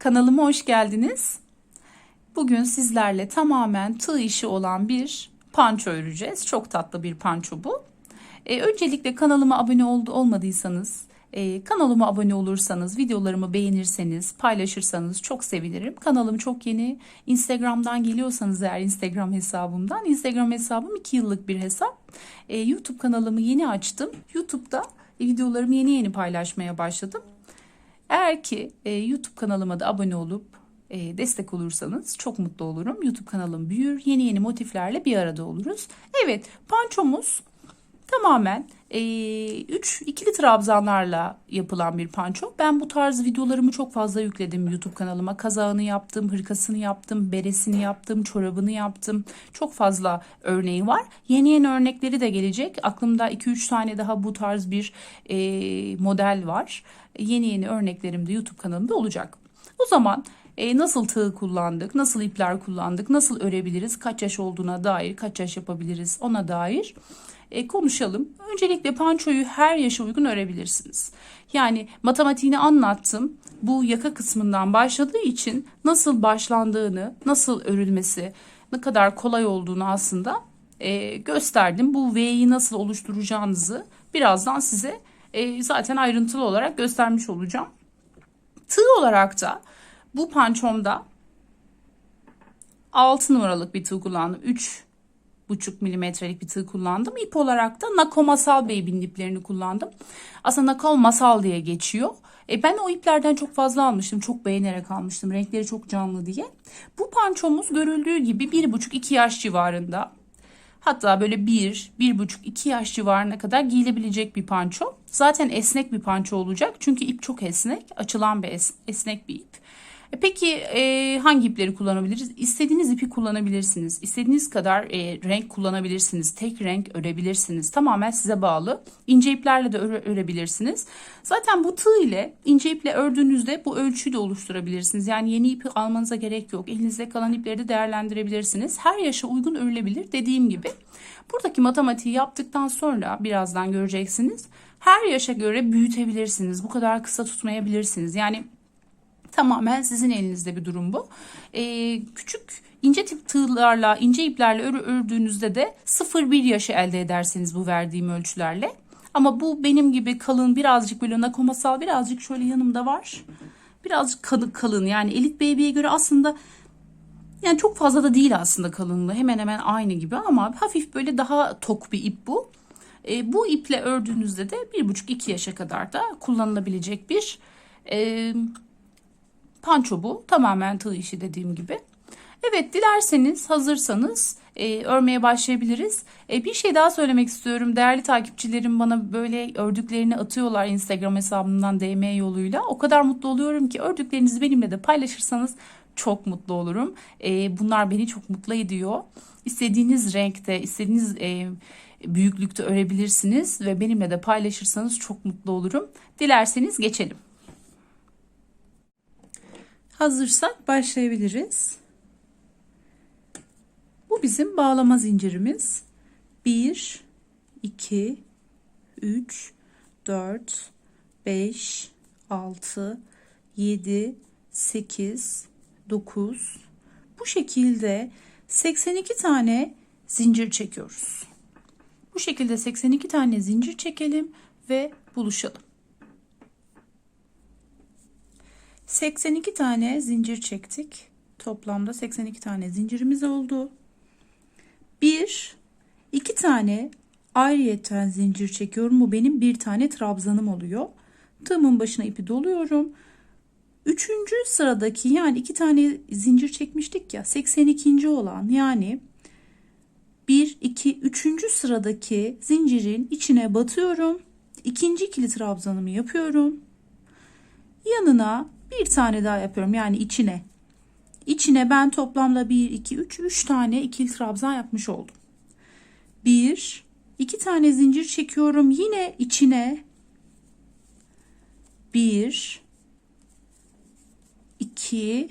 Kanalıma hoş geldiniz. Bugün sizlerle tamamen tığ işi olan bir panço öreceğiz. Çok tatlı bir panço bu. Ee, öncelikle kanalıma abone ol olmadıysanız, e, kanalıma abone olursanız, videolarımı beğenirseniz, paylaşırsanız çok sevinirim. Kanalım çok yeni. Instagram'dan geliyorsanız eğer Instagram hesabımdan, Instagram hesabım 2 yıllık bir hesap. Ee, YouTube kanalımı yeni açtım. YouTube'da videolarımı yeni yeni paylaşmaya başladım. Eğer ki e, YouTube kanalıma da abone olup e, destek olursanız çok mutlu olurum. YouTube kanalım büyür. Yeni yeni motiflerle bir arada oluruz. Evet, pançomuz tamamen 3 ikili trabzanlarla yapılan bir panço. Ben bu tarz videolarımı çok fazla yükledim YouTube kanalıma. Kazağını yaptım, hırkasını yaptım, beresini yaptım, çorabını yaptım. Çok fazla örneği var. Yeni yeni örnekleri de gelecek. Aklımda 2-3 tane daha bu tarz bir e, model var. Yeni yeni örneklerim de YouTube kanalımda olacak. O zaman e, nasıl tığ kullandık, nasıl ipler kullandık, nasıl örebiliriz, kaç yaş olduğuna dair, kaç yaş yapabiliriz ona dair e, konuşalım. Öncelikle pançoyu her yaşa uygun örebilirsiniz. Yani matematiğini anlattım. Bu yaka kısmından başladığı için nasıl başlandığını, nasıl örülmesi, ne kadar kolay olduğunu aslında e, gösterdim. Bu V'yi nasıl oluşturacağınızı birazdan size e, zaten ayrıntılı olarak göstermiş olacağım. Tığ olarak da bu pançomda 6 numaralık bir tığ kullandım. 3 buçuk milimetrelik bir tığ kullandım. İp olarak da Nako Masal Baby'nin iplerini kullandım. Aslında Nako Masal diye geçiyor. E ben o iplerden çok fazla almıştım. Çok beğenerek almıştım. Renkleri çok canlı diye. Bu pançomuz görüldüğü gibi bir buçuk iki yaş civarında. Hatta böyle bir, bir buçuk, iki yaş civarına kadar giyilebilecek bir panço. Zaten esnek bir panço olacak. Çünkü ip çok esnek. Açılan bir es, esnek bir ip. E peki e, hangi ipleri kullanabiliriz? İstediğiniz ipi kullanabilirsiniz. İstediğiniz kadar e, renk kullanabilirsiniz. Tek renk örebilirsiniz. Tamamen size bağlı. İnce iplerle de öre, örebilirsiniz. Zaten bu tığ ile ince iple ördüğünüzde bu ölçüyü de oluşturabilirsiniz. Yani yeni ipi almanıza gerek yok. Elinizde kalan ipleri de değerlendirebilirsiniz. Her yaşa uygun örülebilir dediğim gibi. Buradaki matematiği yaptıktan sonra birazdan göreceksiniz. Her yaşa göre büyütebilirsiniz. Bu kadar kısa tutmayabilirsiniz. Yani Tamamen sizin elinizde bir durum bu. Ee, küçük ince tip tığlarla, ince iplerle ör ördüğünüzde de 0-1 yaşı elde edersiniz bu verdiğim ölçülerle. Ama bu benim gibi kalın birazcık böyle nakomasal birazcık şöyle yanımda var. Birazcık kalın, kalın yani Elit Baby'ye göre aslında yani çok fazla da değil aslında kalınlığı. Hemen hemen aynı gibi ama hafif böyle daha tok bir ip bu. E, bu iple ördüğünüzde de 1,5-2 yaşa kadar da kullanılabilecek bir e, Panço bu. Tamamen tığ işi dediğim gibi. Evet dilerseniz hazırsanız e, örmeye başlayabiliriz. E, bir şey daha söylemek istiyorum. Değerli takipçilerim bana böyle ördüklerini atıyorlar Instagram hesabımdan DM yoluyla. O kadar mutlu oluyorum ki ördüklerinizi benimle de paylaşırsanız çok mutlu olurum. E, bunlar beni çok mutlu ediyor. İstediğiniz renkte, istediğiniz e, büyüklükte örebilirsiniz ve benimle de paylaşırsanız çok mutlu olurum. Dilerseniz geçelim. Hazırsak başlayabiliriz. Bu bizim bağlama zincirimiz. 1 2 3 4 5 6 7 8 9 bu şekilde 82 tane zincir çekiyoruz. Bu şekilde 82 tane zincir çekelim ve buluşalım. 82 tane zincir çektik. Toplamda 82 tane zincirimiz oldu. Bir, iki tane ayrıyeten zincir çekiyorum. Bu benim bir tane trabzanım oluyor. Tığımın başına ipi doluyorum. Üçüncü sıradaki yani iki tane zincir çekmiştik ya 82. olan yani 1, 2, 3. sıradaki zincirin içine batıyorum. İkinci ikili trabzanımı yapıyorum. Yanına bir tane daha yapıyorum yani içine. İçine ben toplamda 1, 2, 3, 3 tane ikili trabzan yapmış oldum. 1, 2 tane zincir çekiyorum yine içine. 1, 2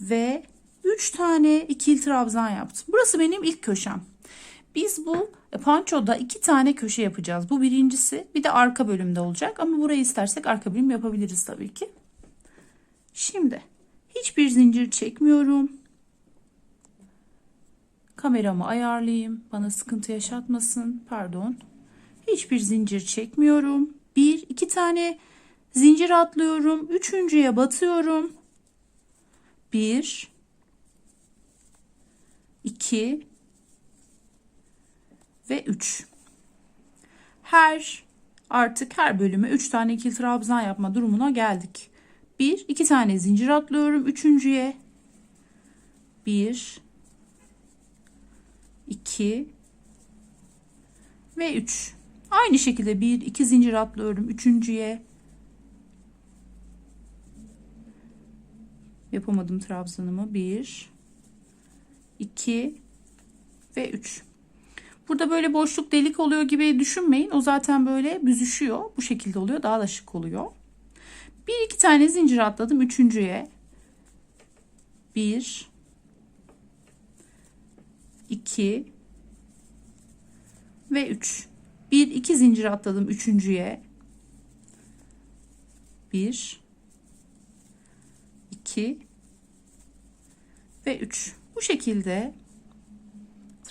ve 3 tane ikili trabzan yaptım. Burası benim ilk köşem. Biz bu pançoda iki tane köşe yapacağız. Bu birincisi bir de arka bölümde olacak ama burayı istersek arka bölüm yapabiliriz tabii ki. Şimdi hiçbir zincir çekmiyorum. Kameramı ayarlayayım. Bana sıkıntı yaşatmasın. Pardon. Hiçbir zincir çekmiyorum. Bir, iki tane zincir atlıyorum. Üçüncüye batıyorum. Bir, iki ve üç. Her artık her bölüme üç tane ikili trabzan yapma durumuna geldik. Bir, iki tane zincir atlıyorum. Üçüncüye bir, 2 ve 3. Aynı şekilde bir iki zincir atlıyorum üçüncüye. Yapamadım trabzanımı. 1 2 ve 3. Burada böyle boşluk delik oluyor gibi düşünmeyin. O zaten böyle büzüşüyor. Bu şekilde oluyor. Daha da şık oluyor. Bir iki tane zincir atladım üçüncüye. 1 2 ve 3. 1 2 zincir atladım üçüncüye. 1 2 ve 3. Bu şekilde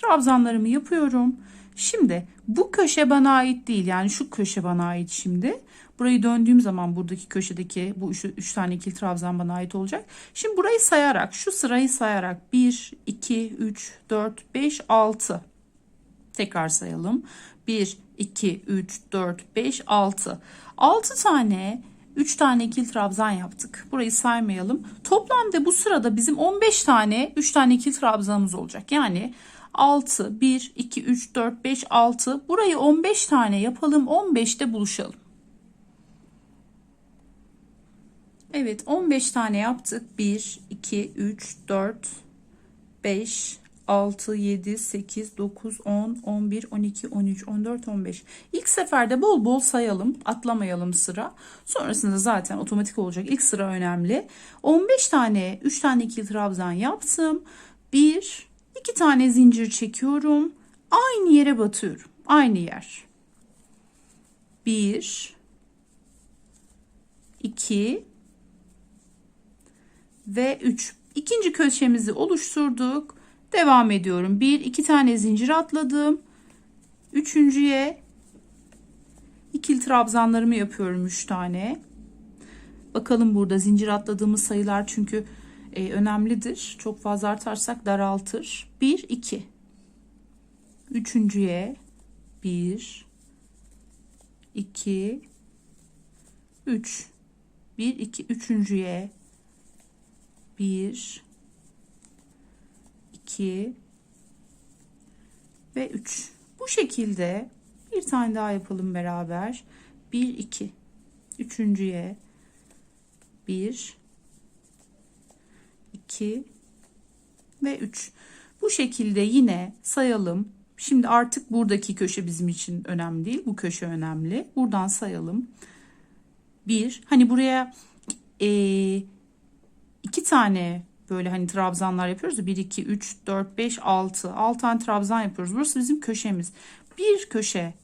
trabzanlarımı yapıyorum. Şimdi bu köşe bana ait değil. Yani şu köşe bana ait şimdi. Burayı döndüğüm zaman buradaki köşedeki bu üç, üç tane ikili trabzan bana ait olacak. Şimdi burayı sayarak şu sırayı sayarak 1, 2, 3, 4, 5, 6. Tekrar sayalım. 1, 2, 3, 4, 5, 6. 6 tane 3 tane ikili trabzan yaptık. Burayı saymayalım. Toplamda bu sırada bizim 15 tane 3 tane ikili trabzanımız olacak. Yani 6, 1, 2, 3, 4, 5, 6. Burayı 15 tane yapalım. 15'te buluşalım. Evet 15 tane yaptık. 1, 2, 3, 4, 5, 6, 7, 8, 9, 10, 11, 12, 13, 14, 15. İlk seferde bol bol sayalım. Atlamayalım sıra. Sonrasında zaten otomatik olacak. İlk sıra önemli. 15 tane 3 tane ikili trabzan yaptım. 1, 2 tane zincir çekiyorum. Aynı yere batıyorum. Aynı yer. 1, 2 ve 3. İkinci köşemizi oluşturduk. Devam ediyorum. 1 2 tane zincir atladım. Üçüncüye ikili trabzanlarımı yapıyorum 3 tane. Bakalım burada zincir atladığımız sayılar çünkü e, önemlidir. Çok fazla artarsak daraltır. 1 2 Üçüncüye 1 2 3 1 2 üçüncüye 1 2 ve 3. Bu şekilde bir tane daha yapalım beraber. 1 2 üçüncüye 1 2 ve 3. Bu şekilde yine sayalım. Şimdi artık buradaki köşe bizim için önemli değil. Bu köşe önemli. Buradan sayalım. 1 hani buraya eee iki tane böyle hani trabzanlar yapıyoruz ya 1 2 3 4 5 6 6 tane trabzan yapıyoruz. Burası bizim köşemiz. Bir köşe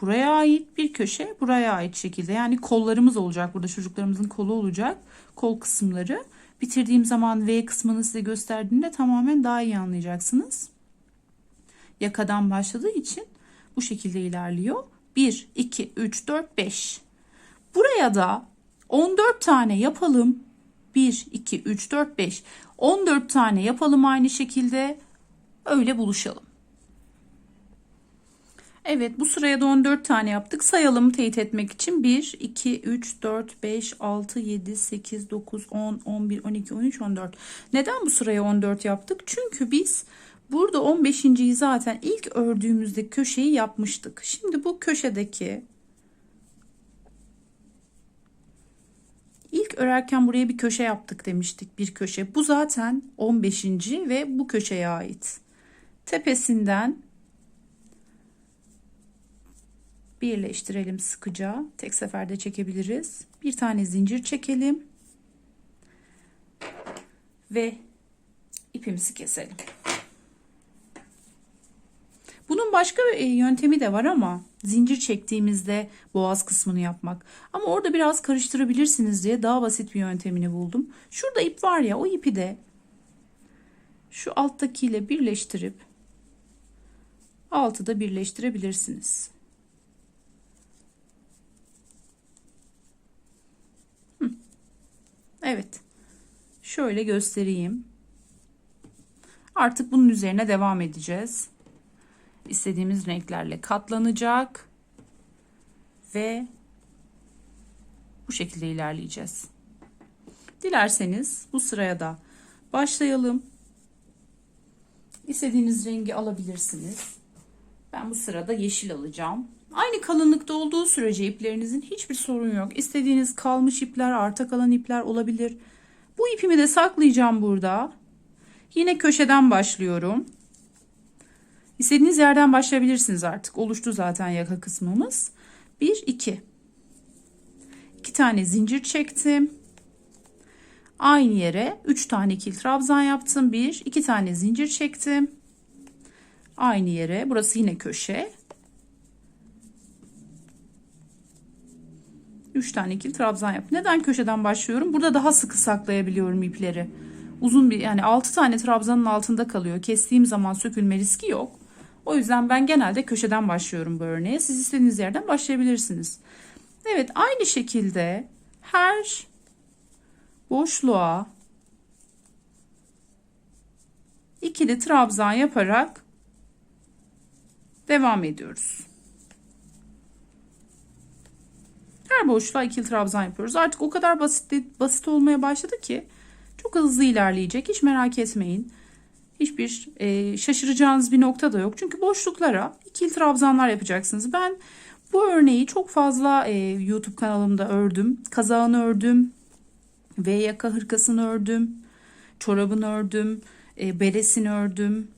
buraya ait, bir köşe buraya ait şekilde. Yani kollarımız olacak burada çocuklarımızın kolu olacak. Kol kısımları. Bitirdiğim zaman V kısmını size gösterdiğimde tamamen daha iyi anlayacaksınız. Yakadan başladığı için bu şekilde ilerliyor. 1 2 3 4 5. Buraya da 14 tane yapalım. 1, 2, 3, 4, 5. 14 tane yapalım aynı şekilde. Öyle buluşalım. Evet bu sıraya da 14 tane yaptık. Sayalım teyit etmek için. 1, 2, 3, 4, 5, 6, 7, 8, 9, 10, 11, 12, 13, 14. Neden bu sıraya 14 yaptık? Çünkü biz burada 15.yi zaten ilk ördüğümüzde köşeyi yapmıştık. Şimdi bu köşedeki İlk örerken buraya bir köşe yaptık demiştik. Bir köşe. Bu zaten 15. ve bu köşeye ait. Tepesinden birleştirelim sıkıca. Tek seferde çekebiliriz. Bir tane zincir çekelim. Ve ipimizi keselim. Bunun başka e, yöntemi de var ama zincir çektiğimizde boğaz kısmını yapmak. Ama orada biraz karıştırabilirsiniz diye daha basit bir yöntemini buldum. Şurada ip var ya o ipi de şu alttakiyle birleştirip altı da birleştirebilirsiniz. Evet. Şöyle göstereyim. Artık bunun üzerine devam edeceğiz. İstediğimiz renklerle katlanacak ve bu şekilde ilerleyeceğiz. Dilerseniz bu sıraya da başlayalım. İstediğiniz rengi alabilirsiniz. Ben bu sırada yeşil alacağım. Aynı kalınlıkta olduğu sürece iplerinizin hiçbir sorun yok. İstediğiniz kalmış ipler, arta kalan ipler olabilir. Bu ipimi de saklayacağım burada. Yine köşeden başlıyorum. İstediğiniz yerden başlayabilirsiniz artık. Oluştu zaten yaka kısmımız. 1 2 2 tane zincir çektim. Aynı yere 3 tane ikili trabzan yaptım. 1 2 tane zincir çektim. Aynı yere burası yine köşe. 3 tane ikili trabzan yap. Neden köşeden başlıyorum? Burada daha sıkı saklayabiliyorum ipleri. Uzun bir yani 6 tane trabzanın altında kalıyor. Kestiğim zaman sökülme riski yok. O yüzden ben genelde köşeden başlıyorum bu örneğe. Siz istediğiniz yerden başlayabilirsiniz. Evet aynı şekilde her boşluğa ikili trabzan yaparak devam ediyoruz. Her boşluğa ikili trabzan yapıyoruz. Artık o kadar basit basit olmaya başladı ki çok hızlı ilerleyecek. Hiç merak etmeyin. Hiçbir e, şaşıracağınız bir nokta da yok. Çünkü boşluklara ikili trabzanlar yapacaksınız. Ben bu örneği çok fazla e, YouTube kanalımda ördüm. Kazağını ördüm. V yaka hırkasını ördüm. Çorabını ördüm. E, beresini ördüm.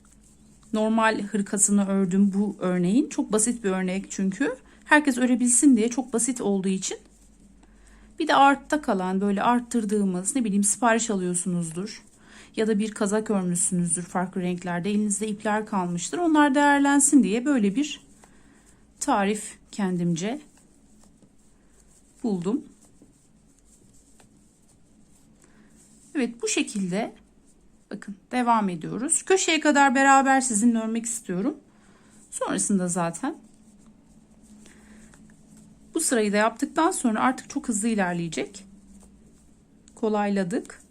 Normal hırkasını ördüm bu örneğin. Çok basit bir örnek çünkü. Herkes örebilsin diye çok basit olduğu için. Bir de artta kalan böyle arttırdığımız ne bileyim sipariş alıyorsunuzdur. Ya da bir kazak örmüşsünüzdür farklı renklerde. Elinizde ipler kalmıştır. Onlar değerlensin diye böyle bir tarif kendimce buldum. Evet bu şekilde bakın devam ediyoruz. Köşeye kadar beraber sizinle örmek istiyorum. Sonrasında zaten bu sırayı da yaptıktan sonra artık çok hızlı ilerleyecek. Kolayladık.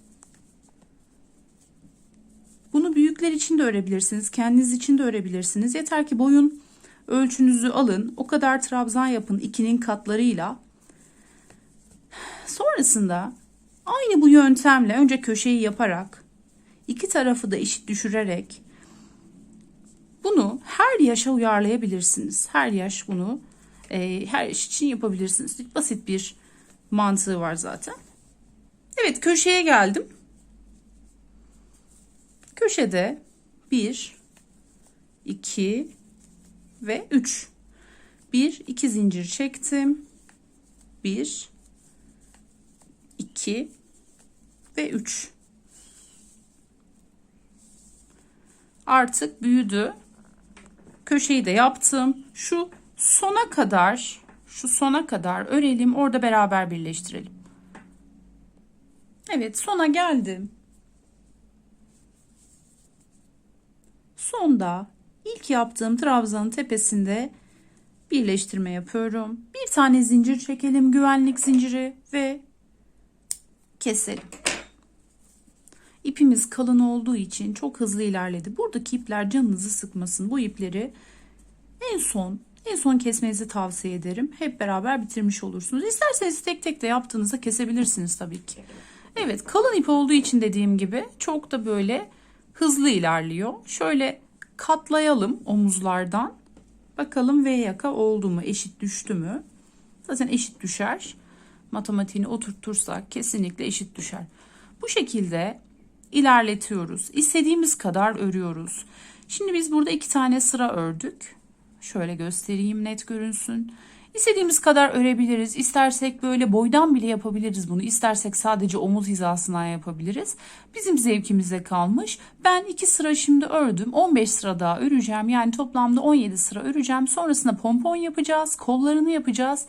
Bunu büyükler için de örebilirsiniz. Kendiniz için de örebilirsiniz. Yeter ki boyun ölçünüzü alın. O kadar trabzan yapın ikinin katlarıyla. Sonrasında aynı bu yöntemle önce köşeyi yaparak iki tarafı da eşit düşürerek bunu her yaşa uyarlayabilirsiniz. Her yaş bunu e, her iş için yapabilirsiniz. Basit bir mantığı var zaten. Evet köşeye geldim. Köşede 1, 2 ve 3. 1, 2 zincir çektim. 1, 2 ve 3. Artık büyüdü. Köşeyi de yaptım. Şu sona kadar şu sona kadar örelim. Orada beraber birleştirelim. Evet sona geldim. Sonda ilk yaptığım trabzanın tepesinde birleştirme yapıyorum. Bir tane zincir çekelim güvenlik zinciri ve keselim. İpimiz kalın olduğu için çok hızlı ilerledi. Buradaki ipler canınızı sıkmasın. Bu ipleri en son en son kesmenizi tavsiye ederim. Hep beraber bitirmiş olursunuz. İsterseniz tek tek de yaptığınızda kesebilirsiniz tabii ki. Evet kalın ip olduğu için dediğim gibi çok da böyle hızlı ilerliyor. Şöyle katlayalım omuzlardan. Bakalım V yaka oldu mu? Eşit düştü mü? Zaten eşit düşer. Matematiğini oturtursak kesinlikle eşit düşer. Bu şekilde ilerletiyoruz. İstediğimiz kadar örüyoruz. Şimdi biz burada iki tane sıra ördük. Şöyle göstereyim net görünsün. İstediğimiz kadar örebiliriz. İstersek böyle boydan bile yapabiliriz bunu. İstersek sadece omuz hizasından yapabiliriz. Bizim zevkimize kalmış. Ben 2 sıra şimdi ördüm. 15 sıra daha öreceğim. Yani toplamda 17 sıra öreceğim. Sonrasında pompon yapacağız. Kollarını yapacağız.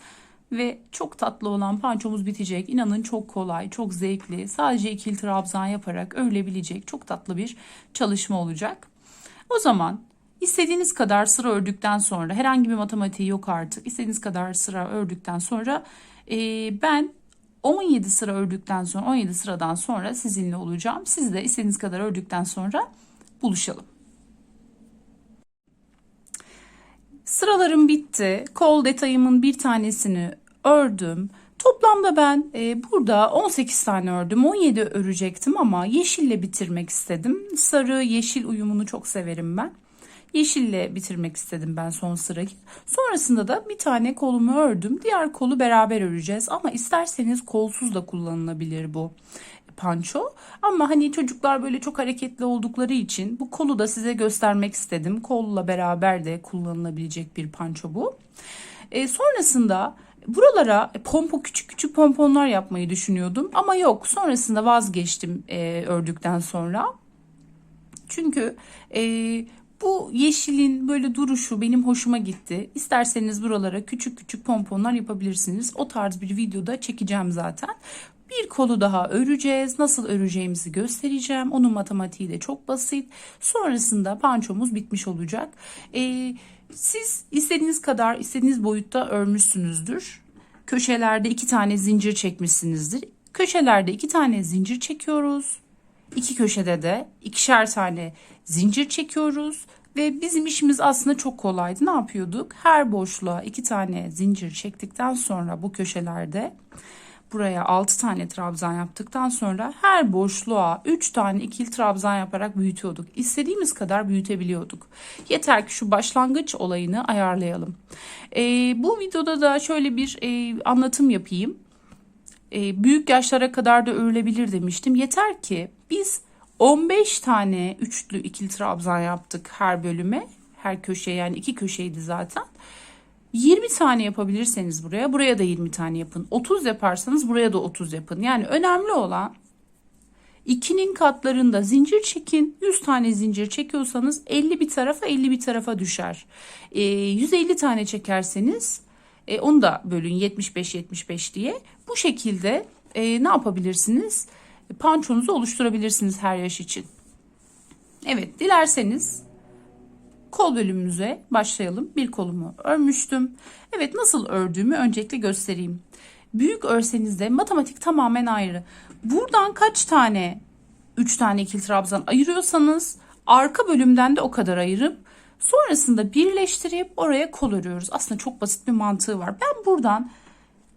Ve çok tatlı olan pançomuz bitecek. İnanın çok kolay, çok zevkli. Sadece ikili trabzan yaparak örülebilecek çok tatlı bir çalışma olacak. O zaman istediğiniz kadar sıra ördükten sonra herhangi bir matematiği yok artık. İstediğiniz kadar sıra ördükten sonra e, ben 17 sıra ördükten sonra 17 sıradan sonra sizinle olacağım. Siz de istediğiniz kadar ördükten sonra buluşalım. Sıralarım bitti. Kol detayımın bir tanesini ördüm. Toplamda ben e, burada 18 tane ördüm. 17 örecektim ama yeşille bitirmek istedim. Sarı yeşil uyumunu çok severim ben. Yeşille bitirmek istedim ben son sırayı. Sonrasında da bir tane kolumu ördüm. Diğer kolu beraber öreceğiz ama isterseniz kolsuz da kullanılabilir bu panço. Ama hani çocuklar böyle çok hareketli oldukları için bu kolu da size göstermek istedim. Kolla beraber de kullanılabilecek bir panço bu. E, sonrasında buralara pompo küçük küçük pomponlar yapmayı düşünüyordum ama yok. Sonrasında vazgeçtim e, ördükten sonra. Çünkü e, bu yeşilin böyle duruşu benim hoşuma gitti. İsterseniz buralara küçük küçük pomponlar yapabilirsiniz. O tarz bir videoda çekeceğim zaten. Bir kolu daha öreceğiz. Nasıl öreceğimizi göstereceğim. Onun matematiği de çok basit. Sonrasında pançomuz bitmiş olacak. Ee, siz istediğiniz kadar, istediğiniz boyutta örmüşsünüzdür. Köşelerde iki tane zincir çekmişsinizdir. Köşelerde iki tane zincir çekiyoruz. İki köşede de ikişer tane zincir çekiyoruz. Ve bizim işimiz aslında çok kolaydı. Ne yapıyorduk? Her boşluğa iki tane zincir çektikten sonra bu köşelerde buraya 6 tane trabzan yaptıktan sonra her boşluğa 3 tane ikili trabzan yaparak büyütüyorduk. İstediğimiz kadar büyütebiliyorduk. Yeter ki şu başlangıç olayını ayarlayalım. E, bu videoda da şöyle bir e, anlatım yapayım. E, büyük yaşlara kadar da örülebilir demiştim. Yeter ki biz 15 tane üçlü ikili trabzan yaptık her bölüme. Her köşe yani iki köşeydi zaten. 20 tane yapabilirseniz buraya, buraya da 20 tane yapın. 30 yaparsanız buraya da 30 yapın. Yani önemli olan 2'nin katlarında zincir çekin. 100 tane zincir çekiyorsanız 50 bir tarafa 50 bir tarafa düşer. E, 150 tane çekerseniz e, onu da bölün 75-75 diye. Bu şekilde e, ne yapabilirsiniz? Pançonuzu oluşturabilirsiniz her yaş için. Evet dilerseniz kol bölümümüze başlayalım. Bir kolumu örmüştüm. Evet nasıl ördüğümü öncelikle göstereyim. Büyük örsenizde matematik tamamen ayrı. Buradan kaç tane 3 tane ikili trabzan ayırıyorsanız arka bölümden de o kadar ayırıp sonrasında birleştirip oraya kol örüyoruz. Aslında çok basit bir mantığı var. Ben buradan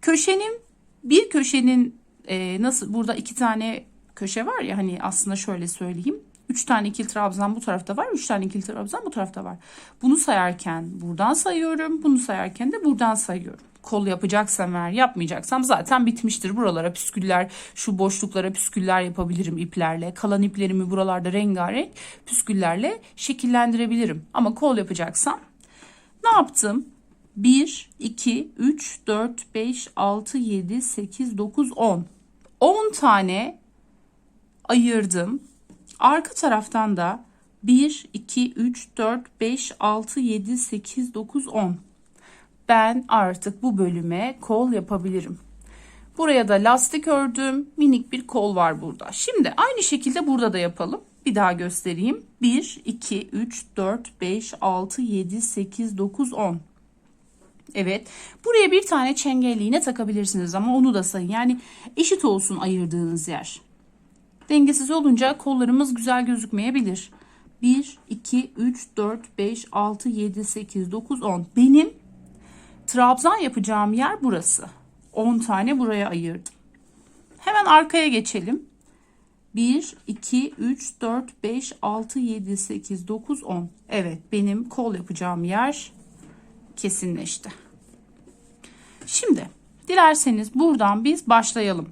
köşenin bir köşenin e, nasıl burada iki tane köşe var ya hani aslında şöyle söyleyeyim. 3 tane ikili trabzan bu tarafta var. 3 tane ikili trabzan bu tarafta var. Bunu sayarken buradan sayıyorum. Bunu sayarken de buradan sayıyorum. Kol yapacaksam eğer yapmayacaksam zaten bitmiştir. Buralara püsküller, şu boşluklara püsküller yapabilirim iplerle. Kalan iplerimi buralarda rengarenk püsküllerle şekillendirebilirim. Ama kol yapacaksam ne yaptım? 1, 2, 3, 4, 5, 6, 7, 8, 9, 10. 10 tane ayırdım. Arka taraftan da 1, 2, 3, 4, 5, 6, 7, 8, 9, 10. Ben artık bu bölüme kol yapabilirim. Buraya da lastik ördüm. Minik bir kol var burada. Şimdi aynı şekilde burada da yapalım. Bir daha göstereyim. 1, 2, 3, 4, 5, 6, 7, 8, 9, 10. Evet. Buraya bir tane çengelli iğne takabilirsiniz ama onu da sayın. Yani eşit olsun ayırdığınız yer. Dengesiz olunca kollarımız güzel gözükmeyebilir. 1, 2, 3, 4, 5, 6, 7, 8, 9, 10. Benim trabzan yapacağım yer burası. 10 tane buraya ayırdım. Hemen arkaya geçelim. 1, 2, 3, 4, 5, 6, 7, 8, 9, 10. Evet benim kol yapacağım yer kesinleşti. Şimdi dilerseniz buradan biz başlayalım.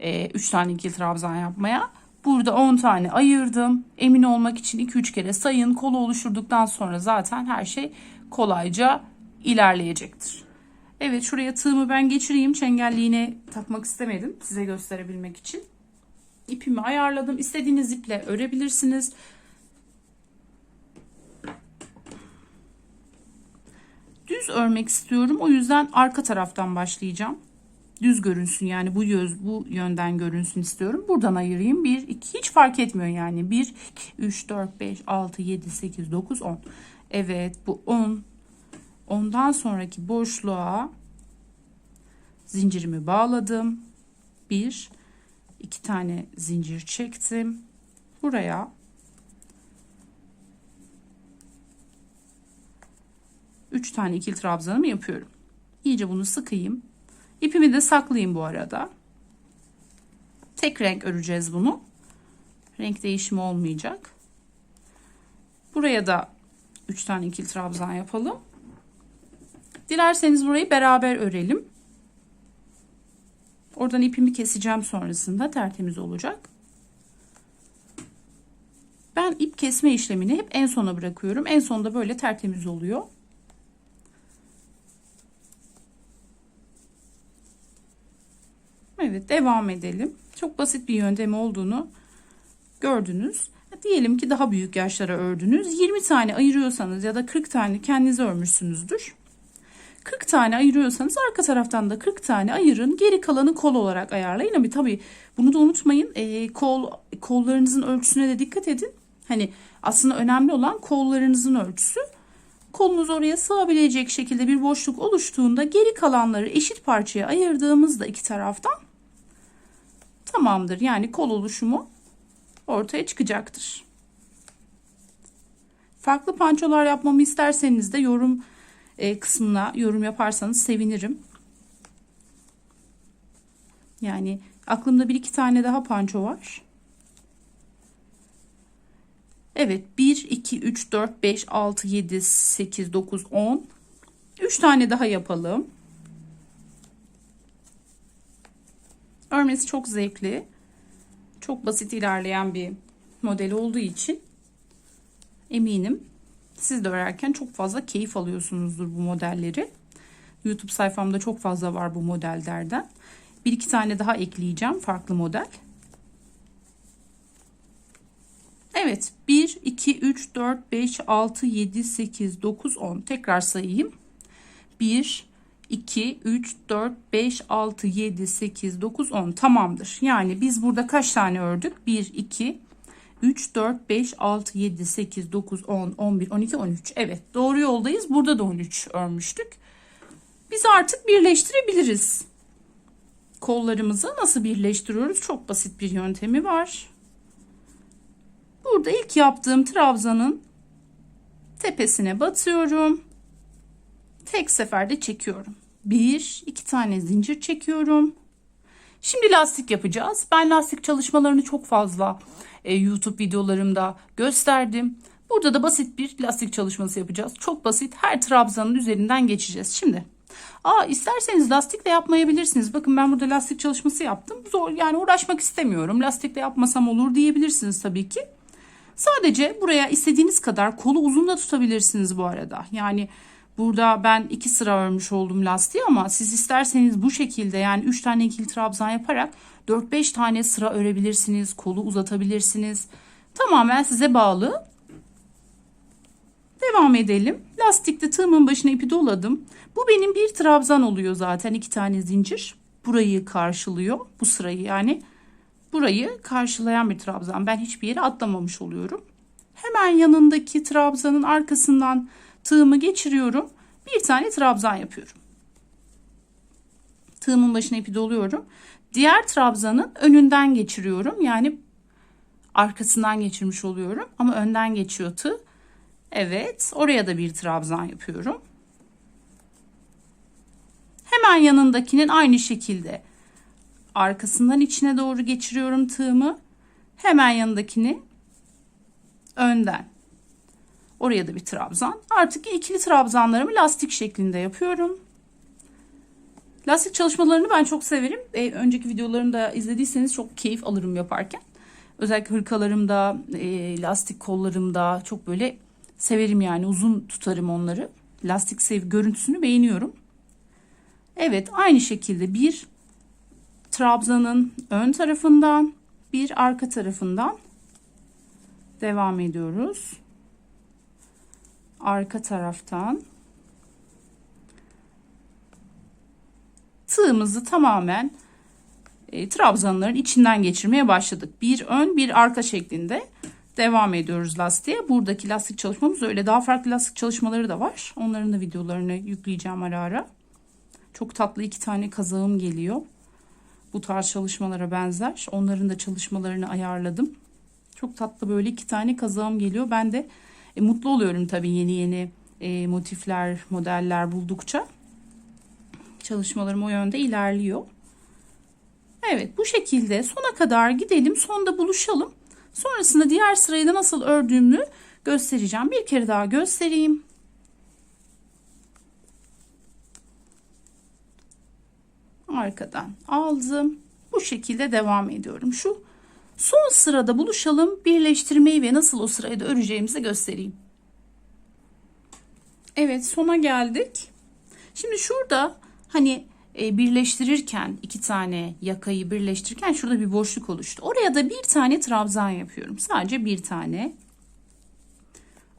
3 e, tane ikili trabzan yapmaya. Burada 10 tane ayırdım. Emin olmak için 2-3 kere sayın. Kolu oluşturduktan sonra zaten her şey kolayca ilerleyecektir. Evet şuraya tığımı ben geçireyim. Çengelliğine takmak istemedim size gösterebilmek için. İpimi ayarladım. İstediğiniz iple örebilirsiniz. Düz örmek istiyorum. O yüzden arka taraftan başlayacağım. Düz görünsün yani bu yüz bu yönden görünsün istiyorum. Buradan ayırayım. 1 2 hiç fark etmiyor yani. 1 2 3 4 5 6 7 8 9 10. Evet bu 10. Ondan sonraki boşluğa zincirimi bağladım. 1 2 tane zincir çektim. Buraya 3 tane ikili trabzanımı yapıyorum. İyice bunu sıkayım. İpimi de saklayayım bu arada. Tek renk öreceğiz bunu. Renk değişimi olmayacak. Buraya da 3 tane ikili trabzan yapalım. Dilerseniz burayı beraber örelim. Oradan ipimi keseceğim sonrasında tertemiz olacak. Ben ip kesme işlemini hep en sona bırakıyorum. En sonda böyle tertemiz oluyor. Evet devam edelim. Çok basit bir yöntem olduğunu gördünüz. Diyelim ki daha büyük yaşlara ördünüz. 20 tane ayırıyorsanız ya da 40 tane kendinize örmüşsünüzdür. 40 tane ayırıyorsanız arka taraftan da 40 tane ayırın. Geri kalanı kol olarak ayarlayın. Ama tabii bunu da unutmayın. E, kol kollarınızın ölçüsüne de dikkat edin. Hani aslında önemli olan kollarınızın ölçüsü. Kolunuz oraya sığabilecek şekilde bir boşluk oluştuğunda geri kalanları eşit parçaya ayırdığımızda iki taraftan tamamdır. Yani kol oluşumu ortaya çıkacaktır. Farklı pançolar yapmamı isterseniz de yorum e, kısmına yorum yaparsanız sevinirim. Yani aklımda bir iki tane daha panço var. Evet 1, 2, 3, 4, 5, 6, 7, 8, 9, 10. 3 tane daha yapalım. Örmesi çok zevkli. Çok basit ilerleyen bir model olduğu için eminim siz de örerken çok fazla keyif alıyorsunuzdur bu modelleri. YouTube sayfamda çok fazla var bu modellerden. Bir iki tane daha ekleyeceğim farklı model. Evet 1, 2, 3, 4, 5, 6, 7, 8, 9, 10 tekrar sayayım. 1, 2, 3, 4, 5, 6, 7, 8, 9, 10 tamamdır. Yani biz burada kaç tane ördük? 1, 2, 3, 4, 5, 6, 7, 8, 9, 10, 11, 12, 13. Evet doğru yoldayız. Burada da 13 örmüştük. Biz artık birleştirebiliriz. Kollarımızı nasıl birleştiriyoruz? Çok basit bir yöntemi var. Burada ilk yaptığım trabzanın tepesine batıyorum. Tek seferde çekiyorum. Bir, iki tane zincir çekiyorum. Şimdi lastik yapacağız. Ben lastik çalışmalarını çok fazla e, YouTube videolarımda gösterdim. Burada da basit bir lastik çalışması yapacağız. Çok basit. Her trabzanın üzerinden geçeceğiz. Şimdi Aa isterseniz lastikle yapmayabilirsiniz. Bakın ben burada lastik çalışması yaptım. Zor yani uğraşmak istemiyorum. Lastikle yapmasam olur diyebilirsiniz tabii ki. Sadece buraya istediğiniz kadar kolu uzun da tutabilirsiniz bu arada. Yani burada ben iki sıra örmüş oldum lastiği ama siz isterseniz bu şekilde yani 3 tane ikili trabzan yaparak 4-5 tane sıra örebilirsiniz. Kolu uzatabilirsiniz. Tamamen size bağlı. Devam edelim. Lastikte tığımın başına ipi doladım. Bu benim bir trabzan oluyor zaten. iki tane zincir. Burayı karşılıyor. Bu sırayı yani burayı karşılayan bir trabzan. Ben hiçbir yere atlamamış oluyorum. Hemen yanındaki trabzanın arkasından tığımı geçiriyorum. Bir tane trabzan yapıyorum. Tığımın başına ipi doluyorum. Diğer trabzanın önünden geçiriyorum. Yani arkasından geçirmiş oluyorum. Ama önden geçiyor tığ. Evet oraya da bir trabzan yapıyorum. Hemen yanındakinin aynı şekilde arkasından içine doğru geçiriyorum tığımı. Hemen yanındakini önden. Oraya da bir trabzan. Artık ikili trabzanlarımı lastik şeklinde yapıyorum. Lastik çalışmalarını ben çok severim. E, önceki videolarımı da izlediyseniz çok keyif alırım yaparken. Özellikle hırkalarımda, e, lastik kollarımda çok böyle severim yani uzun tutarım onları. Lastik sev görüntüsünü beğeniyorum. Evet aynı şekilde bir trabzanın ön tarafından bir arka tarafından devam ediyoruz. Arka taraftan tığımızı tamamen e, trabzanların içinden geçirmeye başladık. Bir ön bir arka şeklinde devam ediyoruz lastiğe. Buradaki lastik çalışmamız öyle. Daha farklı lastik çalışmaları da var. Onların da videolarını yükleyeceğim ara ara. Çok tatlı iki tane kazağım geliyor. Bu tarz çalışmalara benzer. Onların da çalışmalarını ayarladım. Çok tatlı böyle iki tane kazağım geliyor. Ben de e, mutlu oluyorum tabii yeni yeni e, motifler, modeller buldukça. Çalışmalarım o yönde ilerliyor. Evet bu şekilde sona kadar gidelim. Sonda buluşalım. Sonrasında diğer sırayı da nasıl ördüğümü göstereceğim. Bir kere daha göstereyim. Arkadan aldım. Bu şekilde devam ediyorum. Şu son sırada buluşalım. Birleştirmeyi ve nasıl o sırayı da öreceğimizi göstereyim. Evet sona geldik. Şimdi şurada hani e, birleştirirken iki tane yakayı birleştirirken şurada bir boşluk oluştu. Oraya da bir tane trabzan yapıyorum. Sadece bir tane.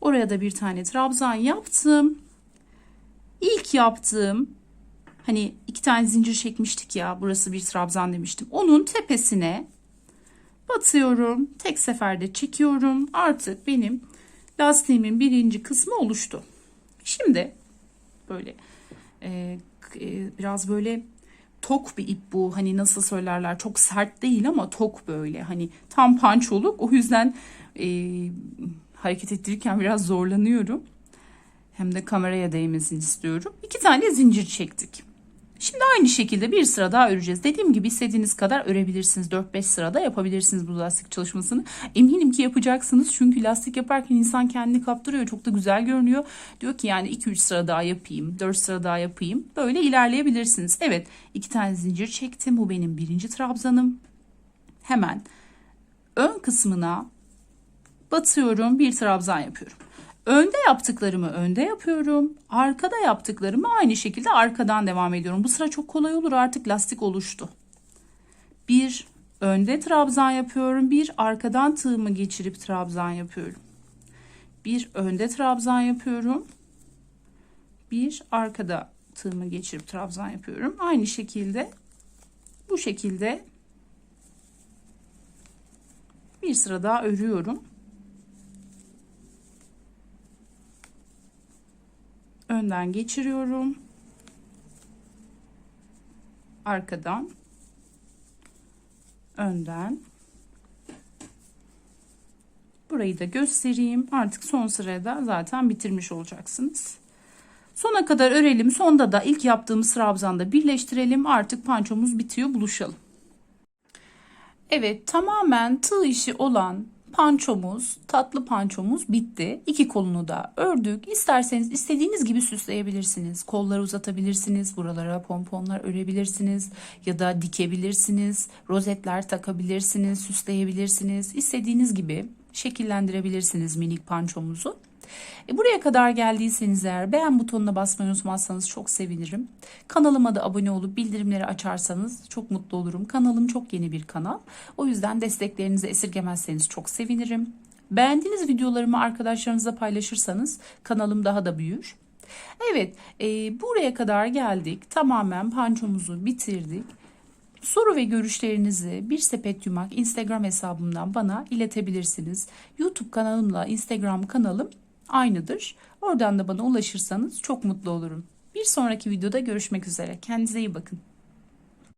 Oraya da bir tane trabzan yaptım. İlk yaptığım hani iki tane zincir çekmiştik ya burası bir trabzan demiştim. Onun tepesine batıyorum. Tek seferde çekiyorum. Artık benim lastiğimin birinci kısmı oluştu. Şimdi böyle e, e, biraz böyle tok bir ip bu. Hani nasıl söylerler çok sert değil ama tok böyle. Hani tam pançoluk. O yüzden e, hareket ettirirken biraz zorlanıyorum. Hem de kameraya değmesini istiyorum. İki tane zincir çektik. Şimdi aynı şekilde bir sıra daha öreceğiz. Dediğim gibi istediğiniz kadar örebilirsiniz. 4-5 sırada yapabilirsiniz bu lastik çalışmasını. Eminim ki yapacaksınız. Çünkü lastik yaparken insan kendini kaptırıyor. Çok da güzel görünüyor. Diyor ki yani 2-3 sıra daha yapayım. 4 sıra daha yapayım. Böyle ilerleyebilirsiniz. Evet iki tane zincir çektim. Bu benim birinci trabzanım. Hemen ön kısmına batıyorum. Bir trabzan yapıyorum. Önde yaptıklarımı önde yapıyorum. Arkada yaptıklarımı aynı şekilde arkadan devam ediyorum. Bu sıra çok kolay olur artık lastik oluştu. Bir önde trabzan yapıyorum. Bir arkadan tığımı geçirip trabzan yapıyorum. Bir önde trabzan yapıyorum. Bir arkada tığımı geçirip trabzan yapıyorum. Aynı şekilde bu şekilde bir sıra daha örüyorum. Önden geçiriyorum. Arkadan önden Burayı da göstereyim. Artık son sırada zaten bitirmiş olacaksınız. Sona kadar örelim. Sonda da ilk yaptığımız trabzanda birleştirelim. Artık pançomuz bitiyor. Buluşalım. Evet tamamen tığ işi olan pançomuz, tatlı pançomuz bitti. İki kolunu da ördük. İsterseniz istediğiniz gibi süsleyebilirsiniz. Kolları uzatabilirsiniz. Buralara pomponlar örebilirsiniz. Ya da dikebilirsiniz. Rozetler takabilirsiniz. Süsleyebilirsiniz. İstediğiniz gibi şekillendirebilirsiniz minik pançomuzu. E buraya kadar geldiyseniz eğer beğen butonuna basmayı unutmazsanız çok sevinirim. Kanalıma da abone olup bildirimleri açarsanız çok mutlu olurum. Kanalım çok yeni bir kanal. O yüzden desteklerinizi esirgemezseniz çok sevinirim. Beğendiğiniz videolarımı arkadaşlarınızla paylaşırsanız kanalım daha da büyür. Evet e, buraya kadar geldik. Tamamen pançomuzu bitirdik. Soru ve görüşlerinizi bir sepet yumak Instagram hesabımdan bana iletebilirsiniz. YouTube kanalımla Instagram kanalım aynıdır. Oradan da bana ulaşırsanız çok mutlu olurum. Bir sonraki videoda görüşmek üzere. Kendinize iyi bakın.